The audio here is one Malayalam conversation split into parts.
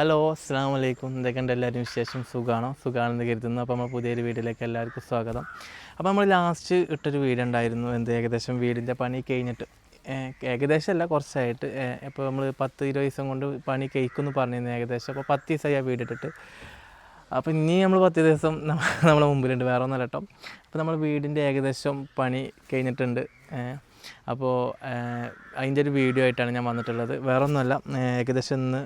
ഹലോ അസ്സാം വലൈക്കും എന്തൊക്കെയുണ്ട് എല്ലാവരും വിശേഷം? സുഖമാണോ സുഖമാണെന്ന് കരുതുന്നു. അപ്പോൾ നമ്മൾ പുതിയൊരു വീഡിയോയിലേക്ക് എല്ലാവർക്കും സ്വാഗതം. അപ്പോൾ നമ്മൾ ലാസ്റ്റ് ഇട്ടൊരു വീടുണ്ടായിരുന്നു എന്ത് ഏകദേശം വീടിന്റെ പണി കഴിഞ്ഞിട്ട്. ഏകദേശം അല്ല കുറച്ചായിട്ട്. ഇപ്പോൾ നമ്മൾ പത്ത് ഇരുപത് ദിവസം കൊണ്ട് പണി കഴിക്കുമെന്ന് പറഞ്ഞിരുന്നു ഏകദേശം. അപ്പോൾ പത്ത് ദിവസമായി ആ വീടിട്ടിട്ട് അപ്പോൾ ഇനി നമ്മൾ പത്ത് ദിവസം നമ്മ- നമ്മളെ മുമ്പിലുണ്ട്. വേറെ ഒന്നല്ല കേട്ടോ. അപ്പോൾ നമ്മൾ വീടിന്റെ ഏകദേശം പണി കഴിഞ്ഞിട്ടുണ്ട്. അപ്പോൾ അതിന്റെ ഒരു വീഡിയോ ആയിട്ടാണ് ഞാൻ വന്നിട്ടുള്ളത്. വേറെ ഒന്നുമല്ല ഏകദേശം ഇന്ന്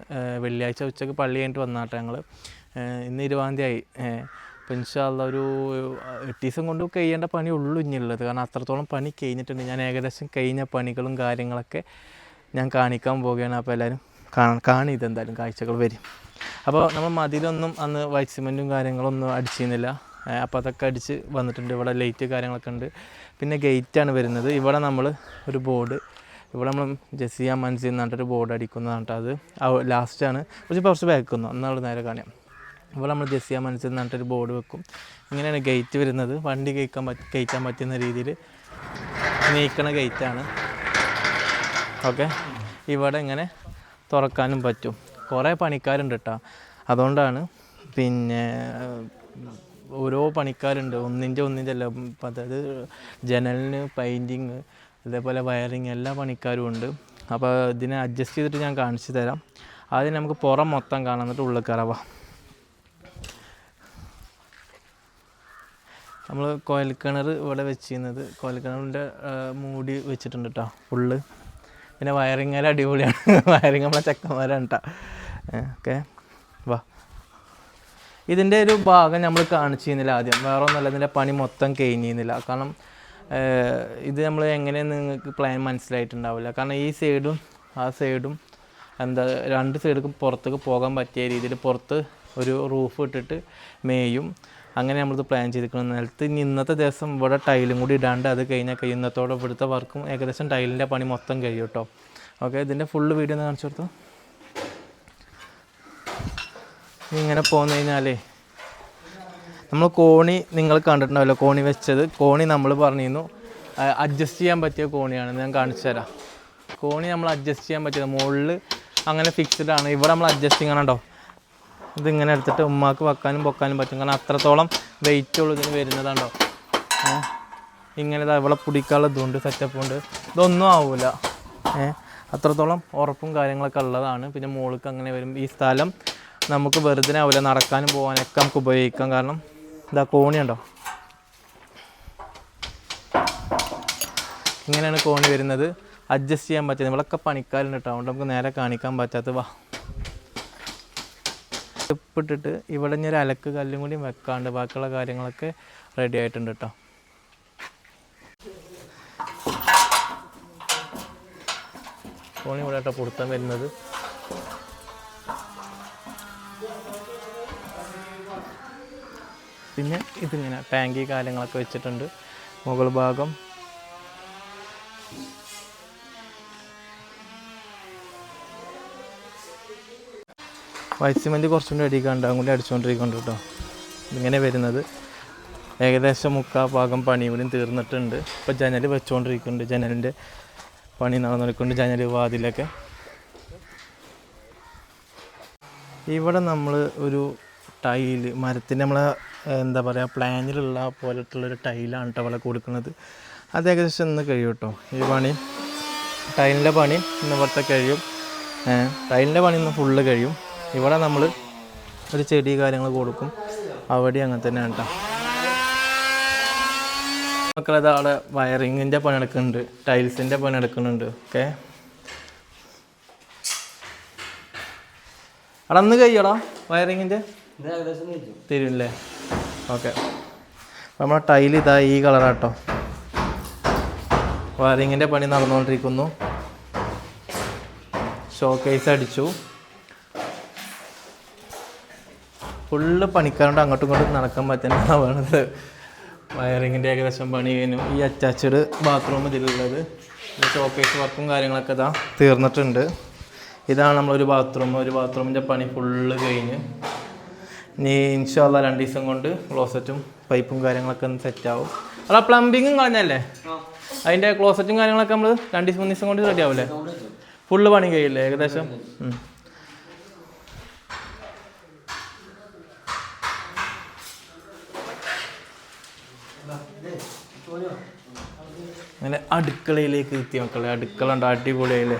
വെള്ളിയാഴ്ച ഉച്ചയ്ക്ക് പള്ളി കഴിഞ്ഞിട്ട് വന്നാട്ടെ ഞങ്ങൾ ഇന്ന് ഇരുപതാം തീയതി ആയി. അപ്പോൾ ഇൻഷാല്ല ഒരു എട്ട് ദിവസം കൊണ്ട് കഴിയേണ്ട പണി ഉള്ളൂ ഇനിയുള്ളത്. കാരണം അത്രത്തോളം പണി കഴിഞ്ഞിട്ടുണ്ട്. ഞാൻ ഏകദേശം കഴിഞ്ഞ പണികളും കാര്യങ്ങളൊക്കെ ഞാൻ കാണിക്കാൻ പോവുകയാണ്. അപ്പോൾ എല്ലാവരും കാണാൻ കാണിത് എന്തായാലും കാഴ്ചകൾ വരും. അപ്പോൾ നമ്മൾ മതിലൊന്നും അന്ന് വൈറ്റ് സിമെന്റും കാര്യങ്ങളൊന്നും അടിച്ചിരുന്നില്ല. അപ്പോൾ അതൊക്കെ അടിച്ച് വന്നിട്ടുണ്ട്. ഇവിടെ ലൈറ്റ് കാര്യങ്ങളൊക്കെ ഉണ്ട്. പിന്നെ ഗേറ്റാണ് വരുന്നത്. ഇവിടെ നമ്മൾ ഒരു ബോർഡ് ഇവിടെ നമ്മൾ ജസിയ മൻസി എന്ന് പറഞ്ഞിട്ടൊരു ബോർഡ് അടിക്കുന്നതാണ് അത് ലാസ്റ്റാണ് കുറച്ച് കുറച്ച് വെക്കുന്നു എന്നാൽ നേരെ കാണാം ഇവിടെ നമ്മൾ ജസിയ മൻസി പറഞ്ഞിട്ടൊരു ബോർഡ് വെക്കും. ഇങ്ങനെയാണ് ഗേറ്റ് വരുന്നത്. വണ്ടി കയറ്റാൻ പറ്റ കയറ്റാൻ പറ്റുന്ന രീതിയിൽ നീക്കണ ഗേറ്റാണ് ഓക്കെ? ഇവിടെ ഇങ്ങനെ തുറക്കാനും പറ്റും. കുറേ പണിക്കാരുണ്ട് കേട്ടോ അതുകൊണ്ടാണ് പിന്നെ ഓരോ പണിക്കാരുണ്ട്. ഒന്നിന്റെ ഒന്നിന്റെ അല്ല. അതായത് ജനലിന് പെയിന്റിങ് അതേപോലെ വയറിങ് എല്ലാ പണിക്കാരും ഉണ്ട്. അപ്പോൾ ഇതിനെ അഡ്ജസ്റ്റ് ചെയ്തിട്ട് ഞാൻ കാണിച്ചു തരാം. ആദ്യം നമുക്ക് പുറം മൊത്തം കാണാൻ എന്നിട്ട് ഉള്ളിൽ കയറാവാം നമ്മൾ കോയൽക്കിണർ ഇവിടെ വെച്ചിരുന്നത്. കോയൽക്കിണറിന്റെ മൂടി വെച്ചിട്ടുണ്ട് കേട്ടോ ഫുള്ള് പിന്നെ വയറിങ് അടിപൊളിയാണ്. വയറിങ് നമ്മളെ ചെക്കന്മാരാണ് കേട്ടോ ഓക്കെ. വാ. ഇതിന്റെ ഒരു ഭാഗം നമ്മൾ കാണിച്ചിരുന്നില്ല ആദ്യം. വേറെ ഒന്നുമല്ല ഇതിന്റെ പണി മൊത്തം കഴിഞ്ഞിരുന്നില്ല. കാരണം ഇത് നമ്മൾ എങ്ങനെ നിങ്ങൾക്ക് പ്ലാൻ മനസ്സിലായിട്ടുണ്ടാവില്ല. കാരണം ഈ സൈഡും ആ സൈഡും എന്താ രണ്ട് സൈഡും പുറത്തേക്ക് പോകാൻ പറ്റിയ രീതിയിൽ പുറത്ത് ഒരു റൂഫ് ഇട്ടിട്ട് മേയും. അങ്ങനെ നമ്മളിത് പ്ലാൻ ചെയ്തിരിക്കണം നിലത്ത് ഇനി ഇന്നത്തെ ദിവസം ഇവിടെ ടൈലും കൂടി ഇടാണ്ട് അത് കഴിഞ്ഞാൽ കഴിയുന്നതോടെ ഇവിടുത്തെ വർക്കും ഏകദേശം ടൈലിന്റെ പണി മൊത്തം കഴിയും കേട്ടോ. ഓക്കെ ഇതിന്റെ ഫുള്ള് വീഡിയോ ഒന്ന് കാണിച്ചു കൊടുത്തോ? ഇങ്ങനെ പോന്നു കഴിഞ്ഞാലേ നമ്മൾ കോണി നിങ്ങൾ കണ്ടിട്ടുണ്ടാവില്ല? കോണി വെച്ചത്. കോണി നമ്മൾ പറഞ്ഞിരുന്നു. അഡ്ജസ്റ്റ് ചെയ്യാൻ പറ്റിയ കോണിയാണ്. ഞാൻ കാണിച്ചു തരാം. കോണി നമ്മൾ അഡ്ജസ്റ്റ് ചെയ്യാൻ പറ്റിയത്. മുകളിൽ അങ്ങനെ ഫിക്സ്ഡ് ആണ്. ഇവിടെ നമ്മൾ അഡ്ജസ്റ്റിങ് ആണോ ഇതിങ്ങനെ എടുത്തിട്ട് ഉമ്മാക്ക് വെക്കാനും പൊക്കാനും പറ്റും. കാരണം അത്രത്തോളം വെയിറ്റ് ഉള്ളൂ ഇതിന് വരുന്നതാണ്ടോ ഇങ്ങനെ ഇവിടെ പിടിക്കാനുള്ള ഇതുണ്ട് സെറ്റപ്പ് ഉണ്ട്. ഇതൊന്നും ആവില്ല ഏഹ് അത്രത്തോളം ഉറപ്പും കാര്യങ്ങളൊക്കെ ഉള്ളതാണ്. പിന്നെ മുകൾക്ക് അങ്ങനെ വരും ഈ സ്ഥലം നമുക്ക് വെറുതെ ആവില്ല നടക്കാനും പോകാനൊക്കെ നമുക്ക് ഉപയോഗിക്കാം. കാരണം ഇതാ കോണിയുണ്ടോ ഇങ്ങനെയാണ് കോണി വരുന്നത്. അഡ്ജസ്റ്റ് ചെയ്യാൻ പറ്റുന്നത് നമ്മളൊക്കെ പണിക്കാരുണ്ട് കേട്ടോ. അതുകൊണ്ട് നമുക്ക് നേരെ കാണിക്കാൻ പറ്റാത്ത വാ. ഇട്ടിട്ട് ഇവിടെ ഞാൻ ഒരു അലക്ക് കല്ലും കൂടി വെക്കാണ്ട് ബാക്കിയുള്ള കാര്യങ്ങളൊക്കെ റെഡി ആയിട്ടുണ്ട് കേട്ടോ. കോണി ഇവിടെ കേട്ടോ പൊടുത്താൻ വരുന്നത്. പിന്നെ ഇതിങ്ങനെ ടാങ്കി കാര്യങ്ങളൊക്കെ വെച്ചിട്ടുണ്ട്. മുകൾ ഭാഗം. വൈസിമെന്റ് കുറച്ചും കൂടി അടിക്കാണ്ട് അങ്ങോട്ട് അടിച്ചുകൊണ്ടിരിക്കുന്നുണ്ട് കേട്ടോ. ഇങ്ങനെ വരുന്നത്. ഏകദേശം മുക്കാ ഭാഗം പണി തീർന്നിട്ടുണ്ട്. ഇപ്പോൾ ജനൽ വെച്ചുകൊണ്ടിരിക്കുന്നുണ്ട് ജനലിന്റെ പണി നടന്നിരിക്കുന്നുണ്ട് ജനൽ വാതിലൊക്കെ. ഇവിടെ നമ്മൾ ഒരു ടൈൽ മരത്തിന്റെ നമ്മളെ എന്താ പറയുക പ്ലാനിലുള്ള പോലത്തുള്ളൊരു ടൈലാണ് കേട്ടോ വിളക്ക് കൊടുക്കുന്നത്. അത് ഏകദേശം ഇന്ന് കഴിയും കേട്ടോ ഈ പണി ടൈലിന്റെ പണി ഇന്ന് ഇവിടുത്തെ കഴിയും. ടൈലിന്റെ പണി ഇന്ന് ഫുള്ള് കഴിയും. ഇവിടെ നമ്മൾ ഒരു ചെടി കാര്യങ്ങൾ കൊടുക്കും. അവിടെ അങ്ങനെ തന്നെയാണ് കേട്ടോ മക്കളത് അവിടെ വയറിങ്ങിന്റെ പണി എടുക്കുന്നുണ്ട് ടൈൽസിന്റെ പണി എടുക്കുന്നുണ്ട് ഓക്കെ. അവിടെ അന്ന് കഴിയടാ വയറിങ്ങിന്റെ? തരുമല്ലേ ഓക്കെ. നമ്മളെ ടൈൽ ഇതാ ഈ കളറാട്ടോ വയറിങ്ങിന്റെ പണി നടന്നുകൊണ്ടിരിക്കുന്നു ഷോക്കേസ് കേസ് അടിച്ചു. ഫുള്ള് പണിക്കാരുണ്ട് അങ്ങോട്ടും ഇങ്ങോട്ടും നടക്കാൻ പറ്റുന്നതാണ് വേണത് വയറിങ്ങിന്റെ ഏകദേശം പണി കഴിഞ്ഞു. ഈ അറ്റാച്ച്ഡ് ബാത്റൂം ഇതിലുള്ളത്. ഷോക്കേസ് വർക്കും കാര്യങ്ങളൊക്കെ ഇതാ തീർന്നിട്ടുണ്ട്. ഇതാണ് നമ്മളൊരു ബാത്റൂം ഒരു ബാത്റൂമിന്റെ പണി ഫുള്ള് കഴിഞ്ഞ്. ഇനി ഇൻഷാല്ല രണ്ട് ദിവസം കൊണ്ട് ക്ലോസറ്റും പൈപ്പും കാര്യങ്ങളൊക്കെ ഒന്ന് സെറ്റാവും അല്ല പ്ലംബിങ്ങും കളഞ്ഞല്ലേ അതിന്റെ ക്ലോസറ്റും കാര്യങ്ങളൊക്കെ നമ്മൾ രണ്ട് ദിവസം മൂന്ന് ദിവസം കൊണ്ട് റെഡി ആവില്ലേ? ഫുള്ള് പണി കഴിയില്ലേ ഏകദേശം? അങ്ങനെ അടുക്കളയിലേക്ക് എത്തി മക്കളെ. അടുക്കള ഉണ്ട് അടിപൊളിയായില്ലേ?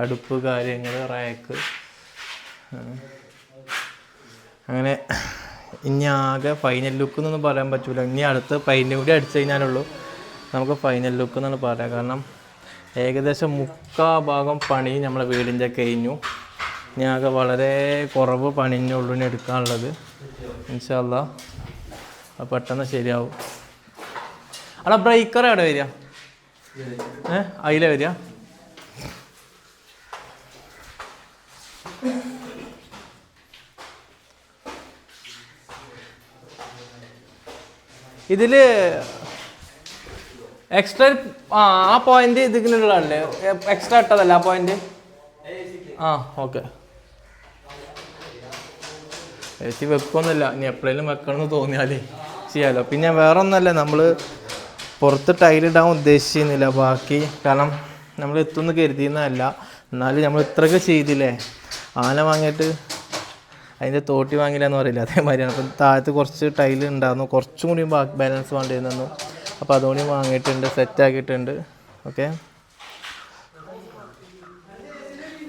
അടുപ്പ് കാര്യങ്ങൾ റാക്ക് അങ്ങനെ ഇനി ആകെ ഫൈനൽ ലുക്ക് എന്നൊന്നും പറയാൻ പറ്റില്ല ഇനി അടുത്ത പെയിന്റും കൂടി അടിച്ചു കഴിഞ്ഞാലുള്ളൂ നമുക്ക് ഫൈനൽ ലുക്ക് എന്നാണ് പറയാം. കാരണം ഏകദേശം മുക്കാ ഭാഗം പണി നമ്മളെ വീടിന്റെ കഴിഞ്ഞു. ഇനി ആകെ വളരെ കുറവ് പണിഞ്ഞുള്ളൂ ഇനി എടുക്കാനുള്ളത്. ഇൻഷാല്ല അത് പെട്ടെന്ന് ശരിയാവും. അവിടെ ബ്രേക്കർ എവിടെ വരിക? ഏ അതിലെ വരിക? ഇതിൽ എക്സ്ട്രാ ആ ആ പോയിന്റ് ഇതിനുള്ളതല്ലേ എക്സ്ട്രാ ഇട്ടതല്ല ആ പോയിന്റ് ആ ഓക്കെ ചേച്ചി വെക്കൊന്നുമില്ല. ഇനി എപ്പോഴേലും വെക്കണമെന്ന് തോന്നിയാലേ ചെയ്യാലോ. പിന്നെ വേറെ ഒന്നല്ല നമ്മൾ പുറത്ത് ടൈലിടാൻ ഉദ്ദേശിക്കുന്നില്ല ബാക്കി കാരണം നമ്മൾ എത്തുമെന്ന് കരുതിയെന്നല്ല എന്നാലും നമ്മൾ ഇത്രയൊക്കെ ചെയ്തില്ലേ? ആന വാങ്ങിയിട്ട് അതിന്റെ തോട്ടി വാങ്ങില്ല എന്ന് പറയില്ല അതേമാതിരിയാണ് അപ്പം താഴത്ത് കുറച്ച് ടൈൽ ഉണ്ടായിരുന്നു. കുറച്ചും കൂടി ബാക്കി ബാലൻസ് വേണ്ടിയിരുന്നു അപ്പോൾ അതുകൊണ്ട് വാങ്ങിയിട്ടുണ്ട് സെറ്റ് ആക്കിയിട്ടുണ്ട്. ഓക്കെ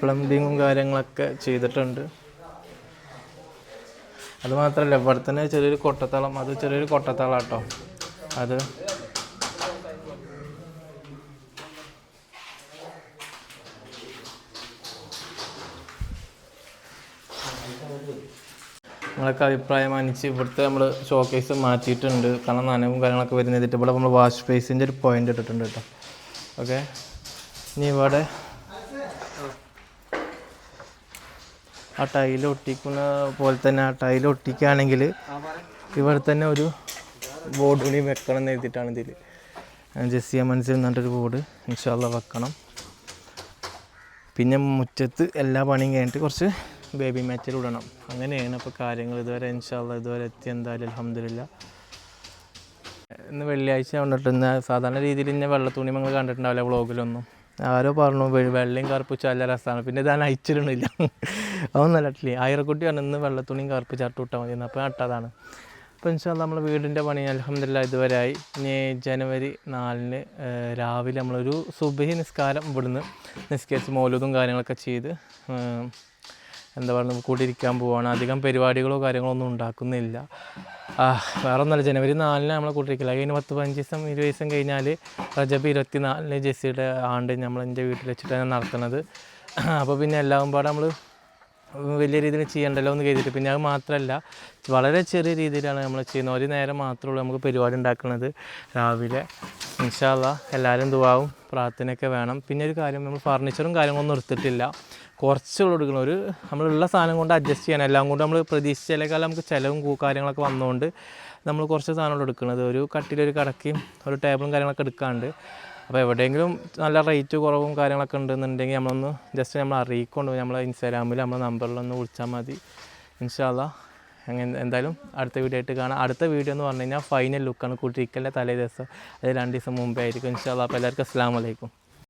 പ്ലംബിങ്ങും കാര്യങ്ങളൊക്കെ ചെയ്തിട്ടുണ്ട്. അത് മാത്രമല്ല ഇവിടെ തന്നെ ചെറിയൊരു കൊട്ടത്തളം. അത് ചെറിയൊരു കൊട്ടത്തളം കേട്ടോ അത് നിങ്ങളൊക്കെ അഭിപ്രായം മാനിച്ച് ഇവിടുത്തെ നമ്മൾ ഷോക്കേസ് മാറ്റിയിട്ടുണ്ട്. കാരണം നനവും കാര്യങ്ങളൊക്കെ വരുന്നതിട്ട് ഇവിടെ നമ്മൾ വാഷ് ഫേസിന്റെ ഒരു പോയിന്റ് ഇട്ടിട്ടുണ്ട് കേട്ടോ ഓക്കെ ഇനി ഇവിടെ ആ ടൈൽ ഒട്ടിക്കുന്ന പോലെ തന്നെ ആ ടൈൽ ഒട്ടിക്കുകയാണെങ്കിൽ ഇവിടെ തന്നെ ഒരു ബോർഡ് കൂടി വെക്കണം എന്ന് എഴുതിയിട്ടാണ് ഇതിൽ ജെസ്സിയ മനസ്സിൽ നിന്നിട്ടൊരു ബോർഡ് ഇൻഷാല്ല വെക്കണം. പിന്നെ മുറ്റത്ത് എല്ലാ പണിയും കഴിഞ്ഞിട്ട് കുറച്ച് ബേബി മാറ്റിൽ ഇടണം. അങ്ങനെയാണ് അപ്പോൾ കാര്യങ്ങൾ. ഇതുവരെ ഇൻഷാല്ല ഇതുവരെ എത്തി. എന്തായാലും അലഹമില്ല ഇന്ന് വെള്ളിയാഴ്ച വന്നിട്ടുണ്ട് സാധാരണ രീതിയിൽ ഇന്നെ വെള്ള തുണി നിങ്ങൾ കണ്ടിട്ടുണ്ടാവില്ല വ്ളോഗിലൊന്നും. ആരോ പറഞ്ഞു വെള്ളയും കറുപ്പിച്ച നല്ല രസമാണ് പിന്നെ ഇതാണ് അയച്ചിടണില്ല അതൊന്നല്ല അട്ടില്ലേ ആയിരക്കുട്ടി പറഞ്ഞു ഇന്ന് വെള്ള തുണിയും കറുപ്പിച്ച് അട്ട് വിട്ടാൽ മതി അപ്പോൾ അട്ടതാണ് അപ്പോൾ ഇൻഷാല്ല നമ്മൾ വീടിന്റെ പണി അലഹമില്ല ഇതുവരെ ആയി. ഇനി ജനുവരി നാലിന് രാവിലെ നമ്മളൊരു സുബഹി നിസ്കാരം ഇവിടുന്ന് നിസ്കരിച്ച് മോലൂതും കാര്യങ്ങളൊക്കെ ചെയ്ത് എന്താ പറയുക കൂടിയിരിക്കാൻ പോവാണ്. അധികം പരിപാടികളോ കാര്യങ്ങളോ ഒന്നും ഉണ്ടാക്കുന്നില്ല. വേറെ ഒന്നല്ല ജനുവരി നാലിന് നമ്മളെ കൂട്ടിരിക്കില്ല കഴിഞ്ഞ് പത്ത് പതിനഞ്ച് ദിവസം ഇരുപത് ദിവസം കഴിഞ്ഞാൽ റജബ് ഇരുപത്തി നാലിന് ജെസ്സിയുടെ ആണ്ട് നമ്മൾ എന്റെ വീട്ടിൽ വെച്ചിട്ട് വെച്ചിട്ടാണ് നടത്തുന്നത്. അപ്പോൾ പിന്നെ എല്ലാവരും പാടെ നമ്മൾ വലിയ രീതിയിൽ ചെയ്യണ്ടല്ലോ എന്ന് കരുതിയിട്ട്. പിന്നെ അത് മാത്രമല്ല വളരെ ചെറിയ രീതിയിലാണ് നമ്മൾ ചെയ്യുന്നത്. ഒരു നേരം മാത്രമേ ഉള്ളൂ നമുക്ക് പരിപാടി ഉണ്ടാക്കുന്നത് രാവിലെ ഇൻഷാല്ല എല്ലാവരും ദുവാവും പ്രാർത്ഥനയൊക്കെ വേണം. പിന്നെ ഒരു കാര്യം നമ്മൾ ഫർണിച്ചറും കാര്യങ്ങളൊന്നും എടുത്തിട്ടില്ല. കുറച്ചുള്ള എടുക്കണം ഒരു നമ്മളുള്ള സാധനം കൊണ്ട് അഡ്ജസ്റ്റ് ചെയ്യാൻ എല്ലാം കൊണ്ട് നമ്മൾ പ്രതീക്ഷിച്ചതിനേക്കാൾ നമുക്ക് ചിലവും കാര്യങ്ങളൊക്കെ വന്നുകൊണ്ട് നമ്മൾ കുറച്ച് സാധനങ്ങൾ എടുക്കുന്നത് ഒരു കട്ടിലൊരു കടക്കയും ഒരു ടേബിളും കാര്യങ്ങളൊക്കെ എടുക്കാണ്ട്. അപ്പോൾ എവിടെയെങ്കിലും നല്ല റേറ്റ് കുറവും കാര്യങ്ങളൊക്കെ ഉണ്ടെന്നുണ്ടെങ്കിൽ നമ്മളൊന്ന് ജസ്റ്റ് നമ്മൾ അറിയിക്കൊണ്ട് നമ്മളെ ഇൻസ്റ്റാഗ്രാമിൽ നമ്മളെ നമ്പറിലൊന്ന് വിളിച്ചാൽ മതി. ഇൻഷാല്ല അങ്ങനെ എന്തായാലും അടുത്ത വീഡിയോ ആയിട്ട് കാണാം. അടുത്ത വീഡിയോ എന്ന് പറഞ്ഞു കഴിഞ്ഞാൽ ഫൈനൽ ലുക്കാണ് കുട്ടിക്കലിന്റെ തലേ ദിവസം അത് രണ്ട് ദിവസം മുമ്പേ ആയിരിക്കും ഇൻഷാല്ല അപ്പോൾ എല്ലാവർക്കും അസ്സാം വലൈക്കും